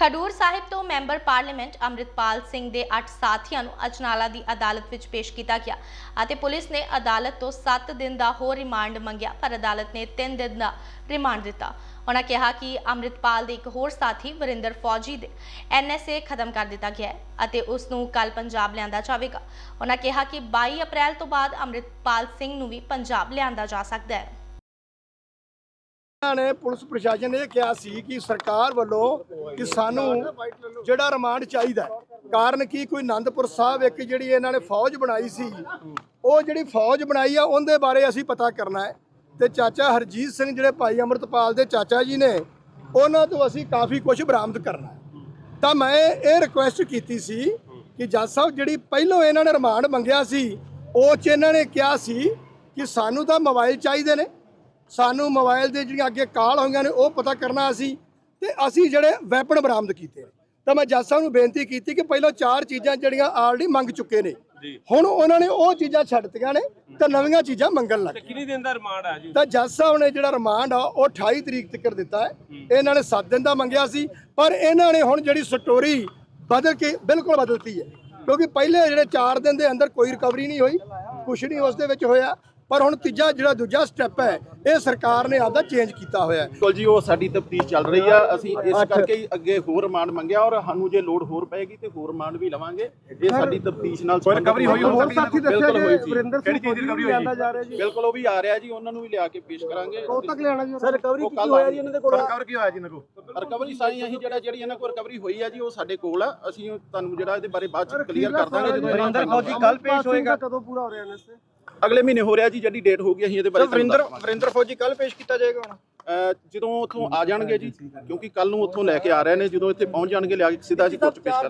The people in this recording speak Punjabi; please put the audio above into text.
ਖਡੂਰ ਸਾਹਿਬ ਤੋਂ ਮੈਂਬਰ ਪਾਰਲੀਮੈਂਟ ਅੰਮ੍ਰਿਤਪਾਲ ਸਿੰਘ ਦੇ 8 ਸਾਥੀਆਂ ਨੂੰ ਅਜਨਾਲਾ ਦੀ ਅਦਾਲਤ ਵਿੱਚ ਪੇਸ਼ ਕੀਤਾ ਗਿਆ ਅਤੇ ਪੁਲਿਸ ਨੇ ਅਦਾਲਤ ਤੋਂ 7 ਦਿਨ ਦਾ ਹੋਰ ਰਿਮਾਂਡ ਮੰਗਿਆ, ਪਰ ਅਦਾਲਤ ਨੇ 3 ਦਿਨ ਦਾ ਰਿਮਾਂਡ ਦਿੱਤਾ। ਉਹਨਾਂ ਕਿਹਾ ਕਿ ਅੰਮ੍ਰਿਤਪਾਲ ਦੇ ਇੱਕ ਹੋਰ ਸਾਥੀ ਵਰਿੰਦਰ ਫੌਜੀ ਦੇ ਐਨਐਸਏ ਖਤਮ ਕਰ ਦਿੱਤਾ ਗਿਆ ਹੈ ਅਤੇ ਉਸ ਨੂੰ ਕੱਲ ਪੰਜਾਬ ਲਿਆਂਦਾ ਜਾਵੇਗਾ। ਉਹਨਾਂ ਕਿਹਾ ਕਿ 22 ਅਪ੍ਰੈਲ ਤੋਂ ਬਾਅਦ ਅੰਮ੍ਰਿਤਪਾਲ ਸਿੰਘ ਨੂੰ ਵੀ ਪੰਜਾਬ ਲਿਆਂਦਾ ਜਾ ਸਕਦਾ ਹੈ। ਇਹਨਾਂ ਨੇ ਪੁਲਿਸ ਪ੍ਰਸ਼ਾਸਨ ਨੇ ਇਹ ਕਿਹਾ ਸੀ ਕਿ ਸਰਕਾਰ ਵੱਲੋਂ ਕਿ ਸਾਨੂੰ ਜਿਹੜਾ ਰਿਮਾਂਡ ਚਾਹੀਦਾ ਕਾਰਨ ਕੀ? ਕੋਈ ਆਨੰਦਪੁਰ ਸਾਹਿਬ ਇੱਕ ਜਿਹੜੀ ਇਹਨਾਂ ਨੇ ਫੌਜ ਬਣਾਈ ਸੀ, ਉਹ ਜਿਹੜੀ ਫੌਜ ਬਣਾਈ ਆ, ਉਹਦੇ ਬਾਰੇ ਅਸੀਂ ਪਤਾ ਕਰਨਾ ਹੈ। ਤੇ ਚਾਚਾ ਹਰਜੀਤ ਸਿੰਘ ਜਿਹੜੇ ਭਾਈ ਅਮਰਤਪਾਲ ਦੇ ਚਾਚਾ ਜੀ ਨੇ, ਉਹਨਾਂ ਤੋਂ ਅਸੀਂ ਕਾਫੀ ਕੁਝ ਬਰਾਮਦ ਕਰਨਾ ਹੈ। ਤਾਂ ਮੈਂ ਇਹ ਰਿਕੁਐਸਟ ਕੀਤੀ ਸੀ ਕਿ ਜੱਜ ਸਾਹਿਬ, ਜਿਹੜੀ ਪਹਿਲੋਂ ਇਹਨਾਂ ਨੇ ਰਿਮਾਂਡ ਮੰਗਿਆ ਸੀ, ਉਹ ਚ ਇਹਨਾਂ ਨੇ ਕਿਹਾ ਸੀ ਕਿ ਸਾਨੂੰ ਤਾਂ ਮੋਬਾਈਲ ਚਾਹੀਦੇ ਨੇ। ਸਾਨੂੰ ਮੋਬਾਈਲ ਦੇ ਜਿਹੜੀਆਂ ਅੱਗੇ ਕਾਲ ਹੋਈਆਂ ਨੇ ਉਹ ਪਤਾ ਕਰਨਾ ਅਸੀਂ ਤੇ ਅਸੀਂ ਜਿਹੜੇ ਵੈਪਨ ਬਰਾਮਦ ਕੀਤੇ ਨੇ। ਤਾਂ ਮੈਂ ਜੱਜ ਸਾਹਿਬ ਨੂੰ ਬੇਨਤੀ ਕੀਤੀ ਕਿ ਪਹਿਲਾਂ ਚਾਰ ਚੀਜ਼ਾਂ ਜਿਹੜੀਆਂ ਆਲਰੇਡੀ ਮੰਗ ਚੁੱਕੇ ਨੇ। ਹੁਣ ਉਹਨਾਂ ਨੇ ਉਹ ਚੀਜ਼ਾਂ ਛੱਡਤੀਆਂ ਨੇ ਤੇ ਨਵੀਆਂ ਚੀਜ਼ਾਂ ਮੰਗਣ ਲੱਗ ਕਿੰਨੀ ਦਿਨ ਦਾ ਰਿਮਾਂਡ ਆ ਜੀ? ਤਾਂ ਜੱਜ ਸਾਹਿਬ ਨੇ ਜਿਹੜਾ ਰਿਮਾਂਡ ਆ ਉਹ 28 ਤਰੀਕ ਤੱਕ ਦਿੱਤਾ ਹੈ। ਇਹਨਾਂ ਨੇ 7 ਦਿਨ ਦਾ ਮੰਗਿਆ ਸੀ ਪਰ ਇਹਨਾਂ ਨੇ ਹੁਣ ਜਿਹੜੀ ਸਟੋਰੀ ਬਦਲ ਕੇ ਬਿਲਕੁਲ ਬਦਲਤੀ ਹੈ। ਕਿਉਂਕਿ ਪਹਿਲੇ ਜਿਹੜੇ 4 ਦਿਨ ਦੇ ਅੰਦਰ ਕੋਈ ਰਿਕਵਰੀ ਨਹੀਂ ਹੋਈ ਕੁਛ ਨਹੀਂ ਉਸ ਦੇ ਵਿੱਚ ਹੋਇਆ। ਪਰ ਹੁਣ ਤੀਜਾ ਜਿਹੜਾ ਦੂਜਾ ਸਟੈਪ ਹੈ ਇਹ ਸਰਕਾਰ ਨੇ ਆਪਦਾ ਚੇਂਜ ਕੀਤਾ ਹੋਇਆ ਹੈ। ਬਿਲਕੁਲ ਜੀ ਉਹ ਸਾਡੀ ਤਫਤੀਸ਼ ਚੱਲ ਰਹੀ ਆ। ਅਸੀਂ ਇਸ ਕਰਕੇ ਹੀ ਅੱਗੇ ਹੋਰ ਰਿਮਾਂਡ ਮੰਗਿਆ ਔਰ ਸਾਨੂੰ ਜੇ ਲੋਡ ਹੋਰ ਪਏਗੀ ਤੇ ਹੋਰ ਰਿਮਾਂਡ ਵੀ ਲਵਾਂਗੇ। ਇਹ ਸਾਡੀ ਤਫਤੀਸ਼ ਨਾਲ ਕੋਈ recovery ਹੋਈ ਹੋ ਸਕਦੀ ਹੈ? ਬਿਲਕੁਲ ਹੋਈ ਜੀ। ਕਿਹੜੀ ਚੀਜ਼ ਦੀ ਰਿਕਵਰੀ ਹੋਈ? ਜਾ ਰਿਹਾ ਜੀ। ਬਿਲਕੁਲ ਉਹ ਵੀ ਆ ਰਿਹਾ ਜੀ ਉਹਨਾਂ ਨੂੰ ਵੀ ਲਿਆ ਕੇ ਪੇਸ਼ ਕਰਾਂਗੇ। ਕਦੋਂ ਤੱਕ ਲਿਆਣਾ ਜੀ? ਸਰ ਰਿਕਵਰੀ ਕੀ ਹੋਇਆ ਜੀ ਇਹਨਾਂ ਦੇ ਕੋਲ? ਰਿਕਵਰ ਕੀ ਹੋਇਆ ਜੀ ਇਹਨਾਂ ਕੋਲ? ਰਿਕਵਰੀ ਸਾਈ ਅਸੀਂ ਜਿਹੜਾ ਜਿਹੜੀ ਇਹਨਾਂ ਕੋਲ ਰਿਕਵਰੀ ਹੋਈ ਆ ਜੀ ਉਹ ਸਾਡੇ ਕੋਲ ਆ। ਅਸੀਂ ਉਹ ਤੁਹਾਨੂੰ ਜਿਹੜਾ ਇਹਦੇ ਬਾਰੇ ਬਾਅਦ ਚ ਕਲੀਅਰ ਕਰ ਦਾਂਗੇ ਜਦੋਂ ਇਹਨਾਂ ਦਾ ਫੌਜੀ ਕੱਲ ਪੇਸ਼ ਹੋਏਗਾ। ਕਦੋਂ ਪੂਰਾ ਹੋ ਰਿਹਾ ਨੇ ਅਗਲੇ ਮਹੀਨੇ ਹੋ ਰਿਹਾ ਜੀ ਜਿਹੜੀ ਡੇਟ ਹੋਊਗੀ ਅਸੀਂ ਇਹਦੇ ਬਾਰੇ ਵਰਿੰਦਰ ਵਰਿੰਦਰ ਫੌਜੀ ਕੱਲ ਪੇਸ਼ ਕੀਤਾ ਜਾਏਗਾ ਹੁਣ? ਅਹ ਜਦੋਂ ਉੱਥੋਂ ਆ ਜਾਣਗੇ ਜੀ ਕਿਉਂਕਿ ਕੱਲ ਨੂੰ ਉੱਥੋਂ ਲੈ ਕੇ ਆ ਰਹੇ ਨੇ ਜਦੋਂ ਇੱਥੇ ਪਹੁੰਚ ਜਾਣਗੇ ਲਿਆ ਕੇ ਸਿੱਧਾ ਅਸੀਂ ਕੋਰਟ ਪੇਸ਼ ਕਰ